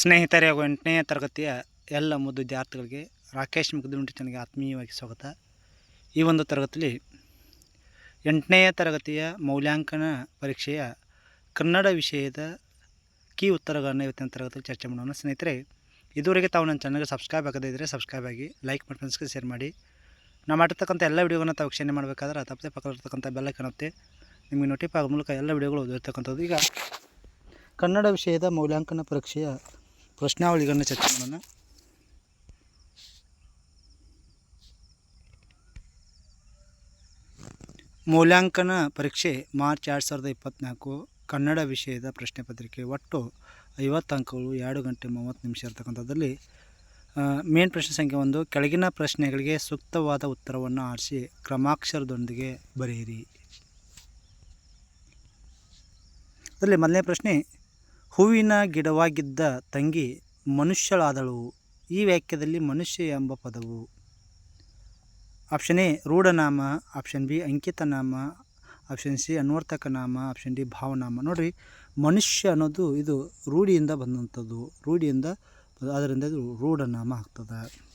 ಸ್ನೇಹಿತರೆ ಹಾಗೂ ಎಂಟನೇ ತರಗತಿಯ ಎಲ್ಲ ಮುದ್ದು ವಿದ್ಯಾರ್ಥಿಗಳಿಗೆ ರಾಕೇಶ್ ಮುಗ್ದುಂಟಿ ತನಗೆ ಆತ್ಮೀಯವಾಗಿ ಸ್ವಾಗತ. ಈ ಒಂದು ತರಗತಿಯಲ್ಲಿ ಎಂಟನೆಯ ತರಗತಿಯ ಮೌಲ್ಯಾಂಕನ ಪರೀಕ್ಷೆಯ ಕನ್ನಡ ವಿಷಯದ ಕೀ ಉತ್ತರಗಳನ್ನು ಇವತ್ತಿನ ತರಗತಿಯಲ್ಲಿ ಚರ್ಚೆ ಮಾಡೋಣ. ಸ್ನೇಹಿತರೆ, ಇದುವರೆಗೆ ತಾವು ನನ್ನ ಚಾನಲ್ಗೆ ಸಬ್ಸ್ಕ್ರೈಬ್ ಆಗದೇ ಇದ್ದರೆ ಸಬ್ಸ್ಕ್ರೈಬ್ ಆಗಿ ಲೈಕ್ ಮಾಡಿ ಫ್ರೆಂಡ್ಸ್ಗೆ ಶೇರ್ ಮಾಡಿ. ನಾವು ಮಾಡಿರ್ತಕ್ಕಂಥ ಎಲ್ಲ ವಿಡಿಯೋಗಳನ್ನ ತಾವು ವೀಕ್ಷಣೆ ಮಾಡಬೇಕಾದ್ರೆ ತಪ್ಪದೆ ಪಕ್ಕದಲ್ಲಿರ್ತಕ್ಕಂಥ ಬೆಲ್ಲ ಕಾಣುತ್ತೆ ನಿಮಗೆ ನೋಟಿಫೈ ಆಗೋ ಮೂಲಕ ಎಲ್ಲ ವಿಡಿಯೋಗಳು ಓದಿರ್ತಕ್ಕಂಥದ್ದು ಈಗ ಕನ್ನಡ ವಿಷಯದ ಮೌಲ್ಯಾಂಕನ ಪರೀಕ್ಷೆಯ ಪ್ರಶ್ನಾವಳಿಗಳನ್ನು ಚರ್ಚೆ ಮಾಡೋಣ. ಮೌಲ್ಯಾಂಕನ ಪರೀಕ್ಷೆ ಮಾರ್ಚ್ ಎರಡು ಸಾವಿರದ ಇಪ್ಪತ್ತ್ನಾಲ್ಕು ಕನ್ನಡ ವಿಷಯದ ಪ್ರಶ್ನೆ ಪತ್ರಿಕೆ ಒಟ್ಟು ಐವತ್ತು ಅಂಕಗಳು ಎರಡು ಗಂಟೆ ಮೂವತ್ತು ನಿಮಿಷ ಇರತಕ್ಕಂಥದ್ದಲ್ಲಿ ಮೇನ್ ಪ್ರಶ್ನೆ ಸಂಖ್ಯೆ ಒಂದು, ಕೆಳಗಿನ ಪ್ರಶ್ನೆಗಳಿಗೆ ಸೂಕ್ತವಾದ ಉತ್ತರವನ್ನು ಆರಿಸಿ ಕ್ರಮಾಕ್ಷರದೊಂದಿಗೆ ಬರೆಯಿರಿ. ಅದರಲ್ಲಿ ಮೊದಲನೇ ಪ್ರಶ್ನೆ ಹೂವಿನ ಗಿಡವಾಗಿದ್ದ ತಂಗಿ ಮನುಷ್ಯಳಾದಳು. ಈ ವಾಕ್ಯದಲ್ಲಿ ಮನುಷ್ಯ ಎಂಬ ಪದವು. ಆಪ್ಷನ್ ಎ, ರೂಢನಾಮ. ಆಪ್ಷನ್ ಬಿ, ಅಂಕಿತನಾಮ. ಆಪ್ಷನ್ ಸಿ ಅನ್ವರ್ತಕ ನಾಮ ಆಪ್ಷನ್ ಡಿ, ಭಾವನಾಮ. ನೋಡಿರಿ, ಮನುಷ್ಯ ಅನ್ನೋದು ಇದು ರೂಢಿಯಿಂದ ಬಂದಂಥದ್ದು. ರೂಢಿಯಿಂದ ಅದರಿಂದ ಇದು ರೂಢನಾಮ ಆಗ್ತದೆ.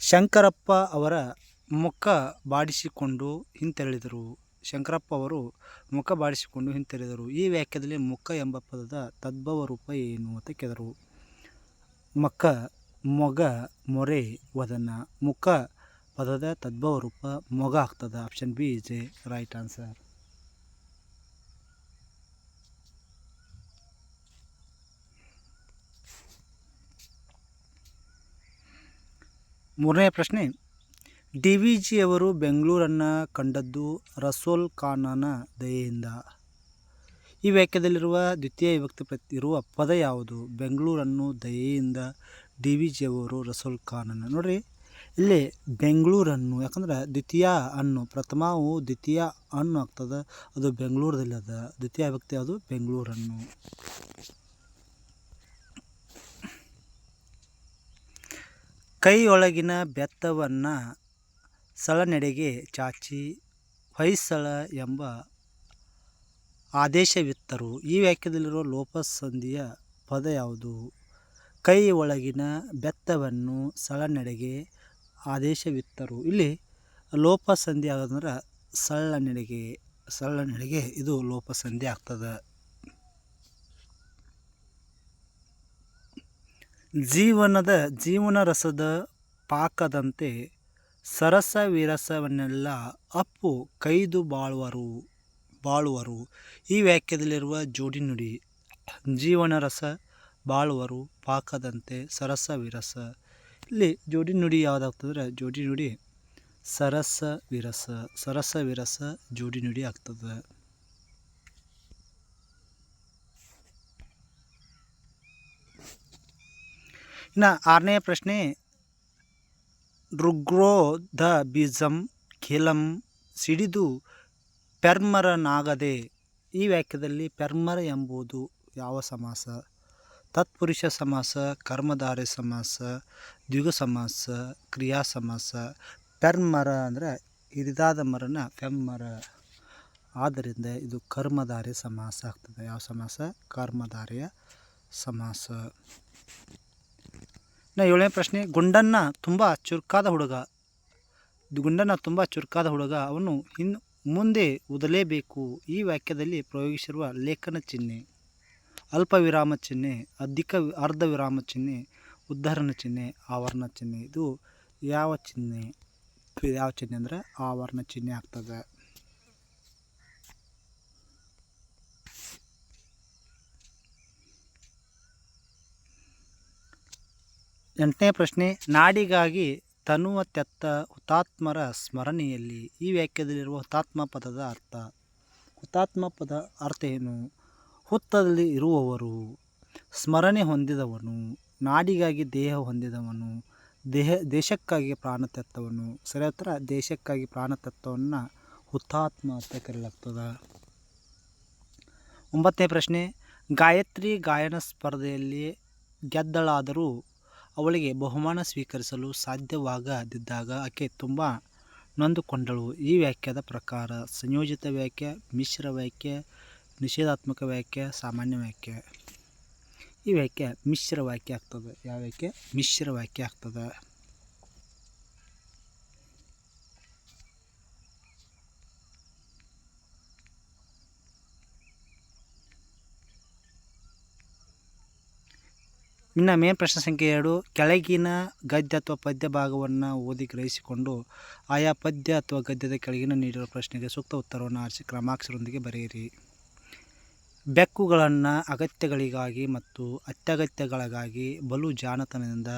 ಶಂಕರಪ್ಪ ಅವರ ಮುಖ ಬಾಡಿಸಿಕೊಂಡು ಹಿಂತೆರಳಿದರು. ಶಂಕರಪ್ಪ ಅವರು ಮುಖ ಬಾಡಿಸಿಕೊಂಡು ಹಿಂತೆರೆದರು. ಈ ವಾಕ್ಯದಲ್ಲಿ ಮುಖ ಎಂಬ ಪದದ ತದ್ಭವ ರೂಪ ಏನು ಅಂತ ಕೇಳಿದರು. ಮಕ್ಕ, ಮೊಗ, ಮೊರೆ, ವದನ. ಮುಖ ಪದದ ತದ್ಭವ ರೂಪ ಮೊಗ ಆಗ್ತದ. Option B is a right answer. ಮೂರನೇ ಪ್ರಶ್ನೆ ಡಿ ವಿ ಜಿಯವರು ಬೆಂಗಳೂರನ್ನು ಕಂಡದ್ದು ರಸೋಲ್ ಖಾನನ ದಯೆಯಿಂದ. ಈ ವಾಕ್ಯದಲ್ಲಿರುವ ದ್ವಿತೀಯ ವಿಭಕ್ತಿ ಪ್ರತಿ ಇರುವ ಪದ ಯಾವುದು? ಬೆಂಗಳೂರನ್ನು ದಯೆಯಿಂದ ಡಿ ವಿ ಜಿಯವರು ರಸೋಲ್ ಖಾನನ. ನೋಡಿರಿ, ಇಲ್ಲಿ ಬೆಂಗಳೂರನ್ನು, ಯಾಕಂದ್ರೆ ದ್ವಿತೀಯ ಅನ್ನು, ಪ್ರಥಮವು ದ್ವಿತೀಯ ಅನ್ನು ಆಗ್ತದೆ, ಅದು ಬೆಂಗಳೂರದಲ್ಲಿ ಅದ. ದ್ವಿತೀಯ ವ್ಯಕ್ತಿ ಅದು ಬೆಂಗಳೂರನ್ನು. ಕೈಯೊಳಗಿನ ಬೆತ್ತವನ್ನು ಸಳನೆಡೆಗೆ ಚಾಚಿ ಹೊಯ್ಸಳ ಎಂಬ ಆದೇಶವಿತ್ತರು. ಈ ವಾಕ್ಯದಲ್ಲಿರುವ ಲೋಪಸಂಧಿಯ ಪದ ಯಾವುದು? ಕೈ ಒಳಗಿನ ಬೆತ್ತವನ್ನು ಸಳನೆಡೆಗೆ ಆದೇಶವಿತ್ತರು. ಇಲ್ಲಿ ಲೋಪಸಂಧಿ ಆಗೋದಂದ್ರೆ ಸಳ್ಳನೆಡೆಗೆ ಸಳ್ಳನೆಡೆಗೆ ಇದು ಲೋಪಸಂಧಿ ಆಗ್ತದೆ. ಜೀವನದ ಜೀವನ ರಸದ ಪಾಕದಂತೆ ಸರಸ ವಿರಸವನ್ನೆಲ್ಲ ಅಪ್ಪು ಕೈದು ಬಾಳುವರು ಬಾಳುವರು. ಈ ವಾಕ್ಯದಲ್ಲಿರುವ ಜೋಡಿ ನುಡಿ, ಜೀವನ ರಸ ಬಾಳುವರು, ಪಾಕದಂತೆ ಸರಸ ವಿರಸ ಇಲ್ಲಿ ಜೋಡಿ ನುಡಿ ಯಾವುದಾಗ್ತದ್ರೆ, ಜೋಡಿ ನುಡಿ ಸರಸ ವಿರಸ ಸರಸ ವಿರಸ ಜೋಡಿ ನುಡಿ ಆಗ್ತದೆ. ಇನ್ನು ಆರನೇ ಪ್ರಶ್ನೆ ಋಗ್ರೋಧ ಬೀಜಂ ಖಿಲಂ ಸಿಡಿದು ಪೆರ್ಮರನಾಗದೆ. ಈ ವಾಕ್ಯದಲ್ಲಿ ಪೆರ್ಮರ ಎಂಬುದು ಯಾವ ಸಮಾಸ? ತತ್ಪುರುಷ ಸಮಾಸ, ಕರ್ಮಧಾರಿ ಸಮಾಸ, ದ್ವಿಗ ಸಮಾಸ, ಕ್ರಿಯಾ ಸಮಾಸ. ಪೆರ್ಮರ ಅಂದರೆ ಹಿರಿದಾದ ಮರನ ಪೆಮ್ಮರ ಆದ್ದರಿಂದ ಇದು ಕರ್ಮಧಾರಿ ಸಮಾಸ ಆಗ್ತದೆ. ಯಾವ ಸಮಾಸ? ಕರ್ಮಧಾರಿಯ ಸಮಾಸ. ಇನ್ನು ಏಳನೇ ಪ್ರಶ್ನೆ, ಗುಂಡನ್ನ ತುಂಬ ಚುರುಕಾದ ಹುಡುಗ. ಗುಂಡನ್ನ ತುಂಬ ಚುರುಕಾದ ಹುಡುಗ, ಅವನು ಇನ್ನು ಮುಂದೆ ಓದಲೇಬೇಕು. ಈ ವಾಕ್ಯದಲ್ಲಿ ಪ್ರಯೋಗಿಸಿರುವ ಲೇಖನ ಚಿಹ್ನೆ ಅಲ್ಪ ವಿರಾಮ ಚಿಹ್ನೆ, ಅಧಿಕ ಅರ್ಧ ವಿರಾಮ ಚಿಹ್ನೆ, ಉದ್ಧರಣ ಚಿಹ್ನೆ, ಆವರಣ ಚಿಹ್ನೆ. ಇದು ಯಾವ ಚಿಹ್ನೆ? ಯಾವ ಚಿಹ್ನೆ ಅಂದರೆ ಆವರಣ ಚಿಹ್ನೆ ಆಗ್ತದೆ. ಎಂಟನೇ ಪ್ರಶ್ನೆ, ನಾಡಿಗಾಗಿ ತನುವ ತೆತ್ತ ಹುತಾತ್ಮರ ಸ್ಮರಣೆಯಲ್ಲಿ ಈ ವಾಕ್ಯದಲ್ಲಿರುವ ಹುತಾತ್ಮ ಪದದ ಅರ್ಥ. ಹುತಾತ್ಮ ಪದ ಅರ್ಥ ಏನು? ಹುತ್ತದಲ್ಲಿ ಇರುವವರು, ಸ್ಮರಣೆ ಹೊಂದಿದವನು, ನಾಡಿಗಾಗಿ ದೇಹ ಹೊಂದಿದವನು, ದೇಹ, ದೇಶಕ್ಕಾಗಿ ಪ್ರಾಣ ತೆತ್ತವನು. ಸರಿ ಹತ್ರ ದೇಶಕ್ಕಾಗಿ ಪ್ರಾಣ ತೆತ್ತವನ್ನು ಹುತಾತ್ಮ ಅಂತ ಕರೆಯಲಾಗ್ತದೆ ಒಂಬತ್ತನೇ ಪ್ರಶ್ನೆ, ಗಾಯತ್ರಿ ಗಾಯನ ಸ್ಪರ್ಧೆಯಲ್ಲಿ ಗೆದ್ದಳಾದರೂ ಅವಳಿಗೆ ಬಹುಮಾನ ಸ್ವೀಕರಿಸಲು ಸಾಧ್ಯವಾಗದಿದ್ದಾಗ ಆಕೆ ತುಂಬ ನೊಂದುಕೊಂಡಳು. ಈ ವಾಕ್ಯದ ಪ್ರಕಾರ ಸಂಯೋಜಿತ ವಾಕ್ಯ ಮಿಶ್ರ ವಾಕ್ಯ ನಿಷೇಧಾತ್ಮಕ ವಾಕ್ಯ ಸಾಮಾನ್ಯ ವಾಕ್ಯ ಈ ವಾಕ್ಯ ಮಿಶ್ರ ವಾಕ್ಯ ಆಗ್ತದೆ. ಯಾವ ವಾಕ್ಯ ಮಿಶ್ರ ವಾಕ್ಯ ಆಗ್ತದೆ. ಇನ್ನು ಮೇನ್ ಪ್ರಶ್ನೆ ಸಂಖ್ಯೆ ಎರಡು, ಕೆಳಗಿನ ಗದ್ಯ ಅಥವಾ ಪದ್ಯ ಭಾಗವನ್ನು ಓದಿ ಗ್ರಹಿಸಿಕೊಂಡು ಆಯಾ ಪದ್ಯ ಅಥವಾ ಗದ್ಯದ ಕೆಳಗಿನ ನೀಡಿರುವ ಪ್ರಶ್ನೆಗೆ ಸೂಕ್ತ ಉತ್ತರವನ್ನು ಆರಿಸಿ ಕ್ರಮಾಕ್ಷರೊಂದಿಗೆ ಬರೆಯಿರಿ. ಬೆಕ್ಕುಗಳನ್ನು ಅಗತ್ಯಗಳಿಗಾಗಿ ಮತ್ತು ಅತ್ಯಗತ್ಯಗಳಿಗಾಗಿ ಬಲು ಜಾಣತನದಿಂದ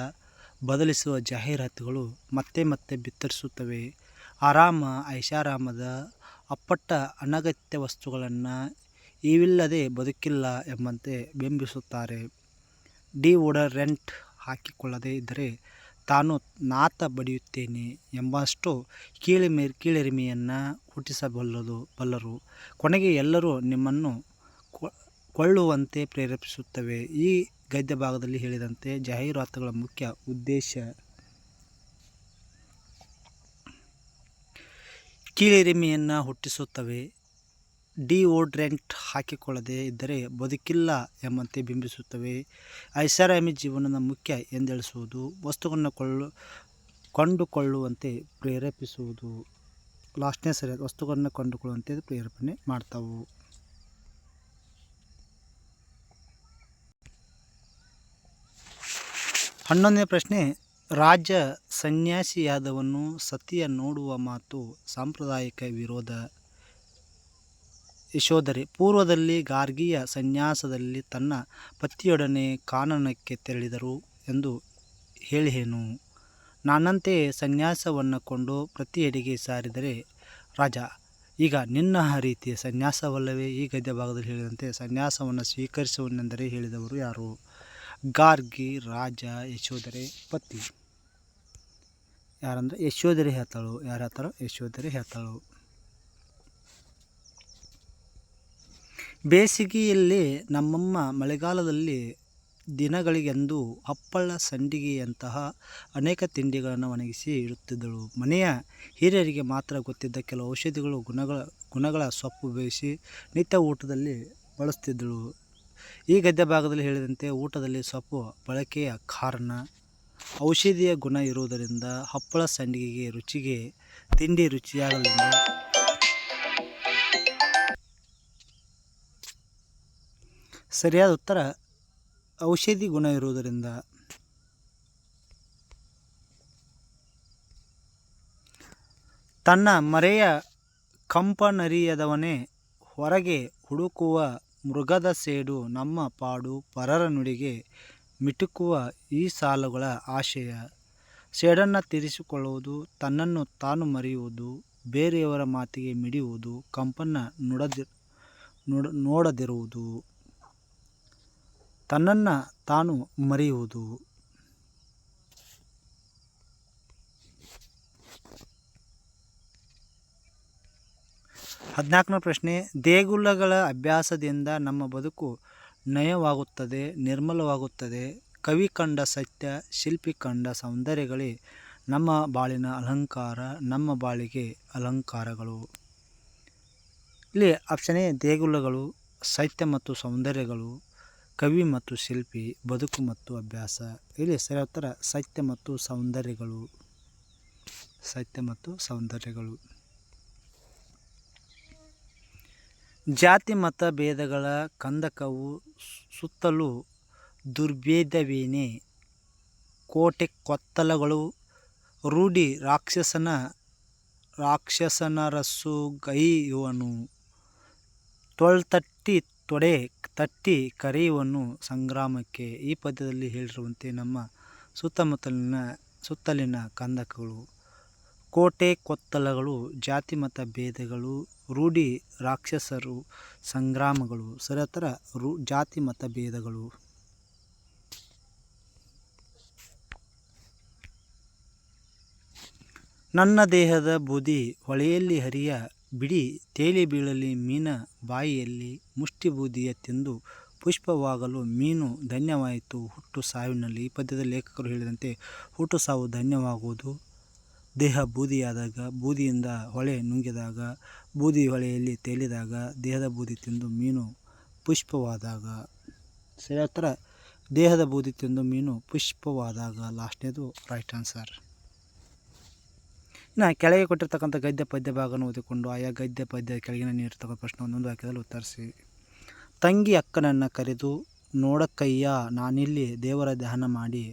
ಬದಲಿಸುವ ಜಾಹೀರಾತುಗಳು ಮತ್ತೆ ಮತ್ತೆ ಬಿತ್ತರಿಸುತ್ತವೆ. ಆರಾಮ, ಐಷಾರಾಮದ ಅಪ್ಪಟ್ಟ ಅನಗತ್ಯ ವಸ್ತುಗಳನ್ನು ಇವಿಲ್ಲದೆ ಬದುಕಿಲ್ಲ ಎಂಬಂತೆ ಬಿಂಬಿಸುತ್ತಾರೆ. ಡಿಓಡರೆಂಟ್ ಹಾಕಿಕೊಳ್ಳದೇ ಇದ್ದರೆ ತಾನು ನಾತ ಬಡಿಯುತ್ತೇನೆ ಎಂಬಷ್ಟು ಕೀಳಿಮೆ ಕೀಳರಿಮೆಯನ್ನು ಹುಟ್ಟಿಸಬಲ್ಲದು, ಬಲ್ಲರು. ಕೊನೆಗೆ ಎಲ್ಲರೂ ನಿಮ್ಮನ್ನು ಕೊಳ್ಳುವಂತೆ ಪ್ರೇರೇಪಿಸುತ್ತವೆ. ಈ ಗದ್ಯ ಭಾಗದಲ್ಲಿ ಹೇಳಿದಂತೆ ಜಾಹೀರಾತುಗಳ ಮುಖ್ಯ ಉದ್ದೇಶ ಕೀಳರಿಮೆಯನ್ನು ಹುಟ್ಟಿಸುತ್ತವೆ. ಡಿಓಡ್ರೆಂಟ್ ಹಾಕಿಕೊಳ್ಳದೇ ಇದ್ದರೆ ಬದುಕಿಲ್ಲ ಎಂಬಂತೆ ಬಿಂಬಿಸುತ್ತವೆ. ಐಷಾರಾಮಿ ಜೀವನದ ಮುಖ್ಯ ಎಂದೆಳಿಸುವುದು ವಸ್ತುಗಳನ್ನು ಕೊಳ್ಳು, ಕೊಂಡುಕೊಳ್ಳುವಂತೆ ಪ್ರೇರೇಪಿಸುವುದು. ಲಾಸ್ಟ್ನೇ ಸರಿಯಾದ ವಸ್ತುಗಳನ್ನು ಕೊಂಡುಕೊಳ್ಳುವಂತೆ ಪ್ರೇರೇಪಣೆ ಮಾಡ್ತಾವು. ಹನ್ನೊಂದನೇ ಪ್ರಶ್ನೆ ರಾಜ ಸನ್ಯಾಸಿಯಾದವನು ಸತಿಯ ನೋಡುವ ಮಾತು ಸಾಂಪ್ರದಾಯಿಕ ವಿರೋಧ. ಯಶೋಧರೆ, ಪೂರ್ವದಲ್ಲಿ ಗಾರ್ಗಿಯ ಸನ್ಯಾಸದಲ್ಲಿ ತನ್ನ ಪತಿಯೊಡನೆ ಕಾನನಕ್ಕೆ ತೆರಳಿದರು ಎಂದು ಹೇಳಿಹೇನು. ನಾನಂತೆ ಸನ್ಯಾಸವನ್ನು ಕೊಂಡು ಪ್ರತಿಯೆಡೆಗೆ ಸಾರಿದರೆ ರಾಜ, ಈಗ ನಿನ್ನ ರೀತಿಯ ಸನ್ಯಾಸವಲ್ಲವೇ? ಈ ಗದ್ಯ ಭಾಗದಲ್ಲಿ ಹೇಳಿದಂತೆ ಸನ್ಯಾಸವನ್ನು ಸ್ವೀಕರಿಸುವನೆಂದರೆ ಹೇಳಿದವರು ಯಾರು? ಗಾರ್ಗಿ, ರಾಜ, ಯಶೋಧರೆ, ಪತಿ. ಯಾರಂದ್ರೆ ಯಶೋಧರೆ ಹೇಳ್ತಾಳು. ಯಾರು ಹೇಳ್ತಾರೋ ಯಶೋಧರೆ ಹೇಳ್ತಾಳು. ಬೇಸಿಗೆಯಲ್ಲಿ ನಮ್ಮಮ್ಮ ಮಳೆಗಾಲದಲ್ಲಿ ದಿನಗಳಿಗೆಂದು ಹಪ್ಪಳ, ಸಂಡಿಗೆಯಂತಹ ಅನೇಕ ತಿಂಡಿಗಳನ್ನು ಒಣಗಿಸಿ ಇಡುತ್ತಿದ್ದಳು. ಮನೆಯ ಹಿರಿಯರಿಗೆ ಮಾತ್ರ ಗೊತ್ತಿದ್ದ ಕೆಲವು ಔಷಧಿಗಳು ಗುಣಗಳ ಗುಣಗಳ ಸೊಪ್ಪು ಬೇಯಿಸಿ ನಿತ್ಯ ಊಟದಲ್ಲಿ ಬಳಸ್ತಿದ್ದಳು. ಈ ಗದ್ಯ ಭಾಗದಲ್ಲಿ ಹೇಳಿದಂತೆ ಊಟದಲ್ಲಿ ಸೊಪ್ಪು ಬಳಕೆಯ ಕಾರಣ ಔಷಧಿಯ ಗುಣ ಇರುವುದರಿಂದ ಹಪ್ಪಳ, ಸಂಡಿಗೆಗೆ ರುಚಿಗೆ ತಿಂಡಿ ರುಚಿಯಾಗಲಿಲ್ಲ. ಸರಿಯಾದ ಉತ್ತರ, ಔಷಧಿ ಗುಣ ಇರುವುದರಿಂದ. ತನ್ನ ಮರೆಯ ಕಂಪನರಿಯದವನೇ ಹೊರಗೆ ಹುಡುಕುವ ಮೃಗದ ಸೇಡು ನಮ್ಮ ಪಾಡು ಪರರ ನುಡಿಗೆ ಮಿಟುಕುವ ಈ ಸಾಲುಗಳ ಆಶಯ. ಸೇಡನ್ನು ತೀರಿಸಿಕೊಳ್ಳುವುದು, ತನ್ನನ್ನು ತಾನು ಮರೆಯುವುದು, ಬೇರೆಯವರ ಮಾತಿಗೆ ಮಿಡಿಯುವುದು ಕಂಪನ ನುಡದಿ, ನುಡ, ನೋಡದಿರುವುದು. ತನ್ನನ್ನು ತಾನು ಮರೆಯುವುದು. ಹದಿನಾಲ್ಕನೇ ಪ್ರಶ್ನೆ, ದೇಗುಲಗಳ ಅಭ್ಯಾಸದಿಂದ ನಮ್ಮ ಬದುಕು ನಯವಾಗುತ್ತದೆ, ನಿರ್ಮಲವಾಗುತ್ತದೆ. ಕವಿ ಕಂಡ ಸತ್ಯ, ಶಿಲ್ಪಿ ಕಂಡ ಸೌಂದರ್ಯಗಳೇ ನಮ್ಮ ಬಾಳಿನ ಅಲಂಕಾರ, ನಮ್ಮ ಬಾಳಿಗೆ ಅಲಂಕಾರಗಳು. ಇಲ್ಲಿ ಆಪ್ಷನ್ ಎ, ದೇಗುಲಗಳು, ಸತ್ಯ ಮತ್ತು ಸೌಂದರ್ಯಗಳು. ಕವಿ ಮತ್ತು ಶಿಲ್ಪಿ, ಬದುಕು ಮತ್ತು ಅಭ್ಯಾಸ. ಇಲ್ಲಿ ಸರಿ ಸತ್ಯ ಮತ್ತು ಸೌಂದರ್ಯಗಳು. ಸತ್ಯ ಮತ್ತು ಸೌಂದರ್ಯಗಳು. ಜಾತಿ ಮತ ಭೇದಗಳ ಕಂದಕವು ಸುತ್ತಲೂ ದುರ್ಭೇದವೇನೆ. ಕೋಟೆ ಕೊತ್ತಲಗಳು ರೂಢಿ ರಾಕ್ಷಸನ ರಾಕ್ಷಸನರಸ್ಸು ಗೈಯುವನು. ತೊಳ್ತಟ್ಟಿ ತೊಡೆ ತಟ್ಟಿ ಕರೆಯುವನು ಸಂಗ್ರಾಮಕ್ಕೆ ಈ ಪದ್ಯದಲ್ಲಿ ಹೇಳಿರುವಂತೆ ನಮ್ಮ ಸುತ್ತಮುತ್ತಲಿನ ಸುತ್ತಲಿನ ಕಂದಕಗಳು, ಕೋಟೆ ಕೊತ್ತಲಗಳು, ಜಾತಿ ಮತ ಭೇದಗಳು, ರೂಢಿ ರಾಕ್ಷಸರು, ಸಂಗ್ರಾಮಗಳು, ಸರತರ ರೂ ಜಾತಿ ಮತ ಭೇದಗಳು. ನನ್ನ ದೇಹದ ಬುದಿ ಹೊಳೆಯಲ್ಲಿ ಹರಿಯ ಬಿಡಿ ತೇಲಿ ಬೀಳಲಿ ಮೀನ ಬಾಯಿಯಲ್ಲಿ ಮುಷ್ಟಿ ಬೂದಿಯ ತಿಂದು ಪುಷ್ಪವಾಗಲು ಮೀನು ಧನ್ಯವಾಯಿತು. ಹುಟ್ಟು ಸಾವಿನಲ್ಲಿ ಈ ಪದ್ಯದ ಲೇಖಕರು ಹೇಳಿದಂತೆ ಹುಟ್ಟು ಸಾವು ಧನ್ಯವಾಗುವುದು. ದೇಹ ಬೂದಿಯಾದಾಗ ಬೂದಿಯಿಂದ ಹೊಳೆ ನುಂಗಿದಾಗ, ಬೂದಿ ಹೊಳೆಯಲ್ಲಿ ತೇಲಿದಾಗ, ದೇಹದ ಬೂದಿ ತಿಂದು ಮೀನು ಪುಷ್ಪವಾದಾಗ. ಸರಿ ದೇಹದ ಬೂದಿ ತಿಂದು ಮೀನು ಪುಷ್ಪವಾದಾಗ ಲಾಸ್ಟ್ನೇದು ರೈಟ್ ಆನ್ಸರ್. ಇನ್ನು ಕೆಳಗೆ ಕೊಟ್ಟಿರ್ತಕ್ಕಂಥ ಗದ್ಯ ಪದ್ಯ ಭಾಗವನ್ನು ಓದಿಕೊಂಡು ಆಯಾ ಗದ್ಯ ಪದ್ಯ ಕೆಳಗಿನ ನೀಡಿರ್ತಕ್ಕಂಥ ಪ್ರಶ್ನೆ ಒಂದೊಂದು ವಾಕ್ಯದಲ್ಲಿ ಉತ್ತರಿಸಿ. ತಂಗಿ ಅಕ್ಕನನ್ನು ಕರೆದು, ನೋಡಕ್ಕಯ್ಯ, ನಾನಿಲ್ಲಿ ದೇವರ ಧ್ಯಾನ ಮಾಡಿ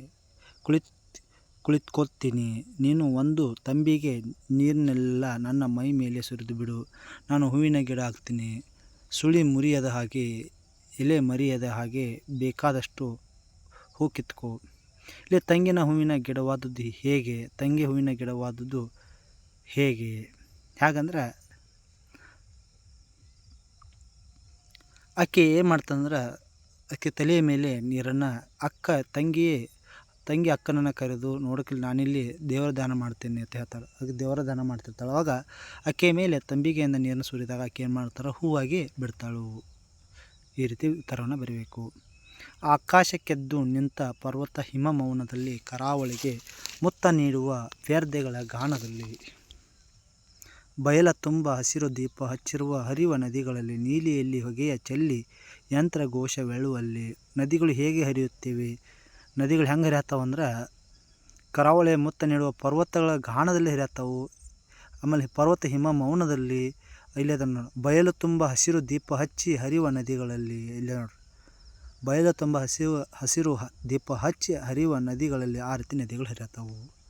ಕುಳಿತ್, ಕುಳಿತ್ಕೊಳ್ತೀನಿ. ನೀನು ಒಂದು ತಂಬಿಗೆ ನೀರನ್ನೆಲ್ಲ ನನ್ನ ಮೈ ಮೇಲೆ ಸುರಿದು ಬಿಡು. ನಾನು ಹೂವಿನ ಗಿಡ ಹಾಕ್ತೀನಿ. ಸುಳಿ ಮುರಿಯದ ಹಾಗೆ, ಎಲೆ ಮರಿಯದ ಹಾಗೆ ಬೇಕಾದಷ್ಟು ಹೂ ಕಿತ್ಕೋ. ಇಲ್ಲಿ ತಂಗಿನ ಹೂವಿನ ಗಿಡವಾದದ್ದು ಹೇಗೆ, ತಂಗಿ ಹೂವಿನ ಗಿಡವಾದದ್ದು ಹೇಗೆ? ಹೇಗಂದ್ರೆ ಆಕೆ ಏನು ಮಾಡ್ತಂದ್ರೆ ಆಕೆ ತಲೆಯ ಮೇಲೆ ನೀರನ್ನು ಅಕ್ಕ ತಂಗಿ ತಂಗಿ ಅಕ್ಕನನ್ನು ಕರೆದು ನೋಡೋಕಿಲ್ಲ ನಾನಿಲ್ಲಿ ದೇವರ ದಾನ ಮಾಡ್ತೇನೆ ಅಂತ ಹೇಳ್ತಾಳೆ. ಅದಕ್ಕೆ ದೇವರ ದಾನ ಮಾಡ್ತಿರ್ತಾಳೆ. ಆವಾಗ ಆಕೆ ಮೇಲೆ ತಂಬಿಗೆಯಿಂದ ನೀರನ್ನು ಸುರಿದಾಗ ಆಕೆ ಏನು ಮಾಡ್ತಾರೆ ಹೂವಾಗಿ ಬಿಡ್ತಾಳು. ಈ ರೀತಿ ಉತ್ತರವನ್ನು ಬರೀಬೇಕು. ಆಕಾಶಕ್ಕೆದ್ದು ನಿಂತ ಪರ್ವತ ಹಿಮ ಮೌನದಲ್ಲಿ ಕರಾವಳಿಗೆ ಮುತ್ತ ನೀಡುವ ವ್ಯರ್ಧೆಗಳ ಗಾನದಲ್ಲಿ ಬಯಲ ತುಂಬ ಹಸಿರು ದೀಪ ಹಚ್ಚಿರುವ ಹರಿವ ನದಿಗಳಲ್ಲಿ ನೀಲಿಯಲ್ಲಿ ಹೊಗೆಯ ಚೆಲ್ಲಿ ಯಂತ್ರಘೋಷವೆಳುವಲ್ಲಿ ನದಿಗಳು ಹೇಗೆ ಹರಿಯುತ್ತಿವೆ? ನದಿಗಳು ಹೆಂಗೆ ಹರಿಯತ್ತಾವ ಅಂದ್ರೆ ಕರಾವಳಿಯ ಮುತ್ತ ನೀಡುವ ಪರ್ವತಗಳ ಗಾನದಲ್ಲಿ ಹರಿಯತ್ತವು ಆಮೇಲೆ ಪರ್ವತ ಹಿಮ ಮೌನದಲ್ಲಿ ಇಲ್ಲಿ ಅದನ್ನು ಬಯಲು ತುಂಬ ಹಸಿರು ದೀಪ ಹಚ್ಚಿ ಹರಿಯುವ ನದಿಗಳಲ್ಲಿ ಇಲ್ಲಿ ನೋಡ್ರಿ. ಬಯಲು ತುಂಬ ಹಸಿರು ಹಸಿರು ದೀಪ ಹಚ್ಚಿ ಹರಿಯುವ ನದಿಗಳಲ್ಲಿ ಆ ರೀತಿ ನದಿಗಳು ಹರಿಯತ್ತಾವು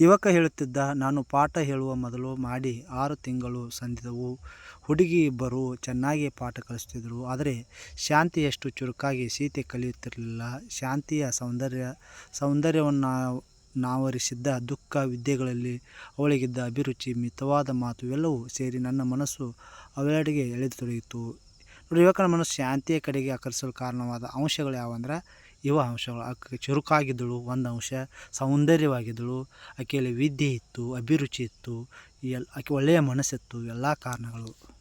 ಯುವಕ ಹೇಳುತ್ತಿದ್ದ, ನಾನು ಪಾಠ ಹೇಳುವ ಮೊದಲು ಮಾಡಿ ಆರು ತಿಂಗಳು ಸಂದಿದವು. ಹುಡುಗಿ ಇಬ್ಬರು ಚೆನ್ನಾಗಿ ಪಾಠ ಕಲಿಸ್ತಿದ್ರು. ಆದರೆ ಶಾಂತಿಯಷ್ಟು ಚುರುಕಾಗಿ ಸೀತೆ ಕಲಿಯುತ್ತಿರಲಿಲ್ಲ. ಶಾಂತಿಯ ಸೌಂದರ್ಯ ಸೌಂದರ್ಯವನ್ನು ನಾವರಿಸಿದ್ದ ದುಃಖ ವಿದ್ಯೆಗಳಲ್ಲಿ ಅವಳಿಗಿದ್ದ ಅಭಿರುಚಿ, ಮಿತವಾದ ಮಾತು ಇವೆಲ್ಲವೂ ಸೇರಿ ನನ್ನ ಮನಸ್ಸು ಅವೆರಡೆಗೆ ಎಳೆದು ತೊಡಗಿತು ನೋಡಿ ಯುವಕನ ಮನಸ್ಸು ಶಾಂತಿಯ ಕಡೆಗೆ ಆಕರ್ಷಿಸಲು ಕಾರಣವಾದ ಅಂಶಗಳು ಯಾವಂದ್ರೆ ಇವ ಅಂಶಗಳು ಆಕೆ ಚುರುಕಾಗಿದ್ದಳು, ಒಂದು ಅಂಶ ಸೌಂದರ್ಯವಾಗಿದ್ದಳು, ಆಕೆಯಲ್ಲಿ ವಿದ್ಯೆ ಇತ್ತು, ಅಭಿರುಚಿ ಇತ್ತು, ಎಲ್, ಆಕೆ ಒಳ್ಳೆಯ ಮನಸ್ಸಿತ್ತು, ಎಲ್ಲ ಕಾರಣಗಳು.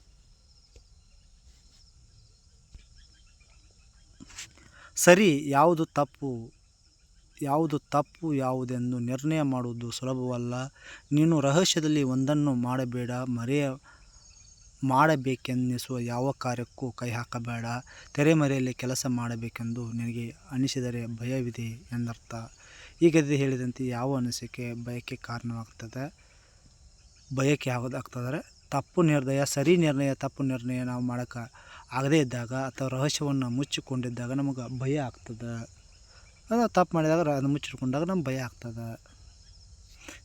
ಸರಿ, ಯಾವುದು ತಪ್ಪು? ಯಾವುದು ತಪ್ಪು, ಯಾವುದೆಂದು ನಿರ್ಣಯ ಮಾಡುವುದು ಸುಲಭವಲ್ಲ. ನೀನು ರಹಸ್ಯದಲ್ಲಿ ಒಂದನ್ನು ಮಾಡಬೇಡ, ಮರೆಯ ಮಾಡಬೇಕೆನ್ನಿಸುವ ಯಾವ ಕಾರ್ಯಕ್ಕೂ ಕೈ ಹಾಕಬೇಡ. ತೆರೆಮರೆಯಲ್ಲಿ ಕೆಲಸ ಮಾಡಬೇಕೆಂದು ನಿನಗೆ ಅನಿಸಿದರೆ ಭಯವಿದೆ ಎಂದರ್ಥ. ಈ ಹೇಳಿದಂತೆ ಯಾವ ಅನಿಸಿಕೆ ಭಯಕ್ಕೆ ಕಾರಣವಾಗ್ತದೆ? ಭಯಕ್ಕೆ ಆಗೋದಾಗ್ತದ್ರೆ ತಪ್ಪು ನಿರ್ಣಯ, ಸರಿ ನಿರ್ಣಯ, ತಪ್ಪು ನಿರ್ಣಯ ನಾವು ಮಾಡೋಕ್ಕೆ ಆಗದೇ ಇದ್ದಾಗ ಅಥವಾ ರಹಸ್ಯವನ್ನು ಮುಚ್ಚಿಕೊಂಡಿದ್ದಾಗ ನಮಗೆ ಭಯ ಆಗ್ತದೆ. ಅದು ತಪ್ಪು ಮಾಡಿದಾಗ ಅದನ್ನು ಮುಚ್ಚಿಟ್ಕೊಂಡಾಗ ನಮ್ಗೆ ಭಯ ಆಗ್ತದೆ.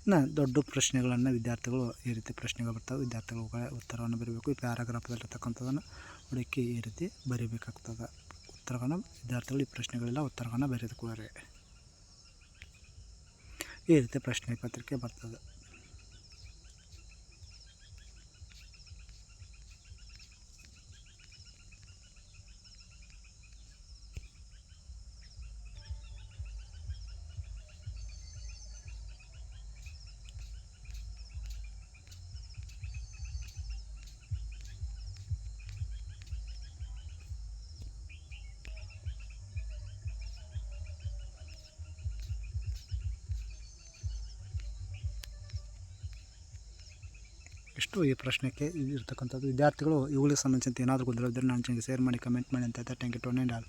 ಇನ್ನು ದೊಡ್ಡ ಪ್ರಶ್ನೆಗಳನ್ನು ವಿದ್ಯಾರ್ಥಿಗಳು ಈ ರೀತಿ ಪ್ರಶ್ನೆಗಳು ಬರ್ತಾವೆ, ವಿದ್ಯಾರ್ಥಿಗಳು ಉತ್ತರವನ್ನು ಬರೀಬೇಕು. ಈ ಪ್ಯಾರಾಗ್ರಾಫದಲ್ಲಿರ್ತಕ್ಕಂಥದ್ದನ್ನು ಹುಡುಕಿ ಈ ರೀತಿ ಬರೀಬೇಕಾಗ್ತದೆ. ಉತ್ತರಗಳನ್ನು ವಿದ್ಯಾರ್ಥಿಗಳು ಈ ಪ್ರಶ್ನೆಗಳೆಲ್ಲ ಉತ್ತರಗಳನ್ನು ಬರೆದುಕೊಳ್ಳ್ರಿ. ಈ ರೀತಿ ಪ್ರಶ್ನೆ ಪತ್ರಿಕೆ ಬರ್ತದೆ. ಇಷ್ಟು ಈ ಪ್ರಶ್ನೆಗೆ ಇರ್ತಕ್ಕಂಥದ್ದು. ವಿದ್ಯಾರ್ಥಿಗಳು ಇವುಗಳಿಗೆ ಸಂಬಂಧಿಸಿದಂತೆ ಏನಾದರೂ ಇದ್ದರೆ ನಾನು ಶೇರ್ ಮಾಡಿ ಕಮೆಂಟ್ ಮಾಡಿ ಅಂತ ಥ್ಯಾಂಕ್ ಯು ಟು ಆಲ್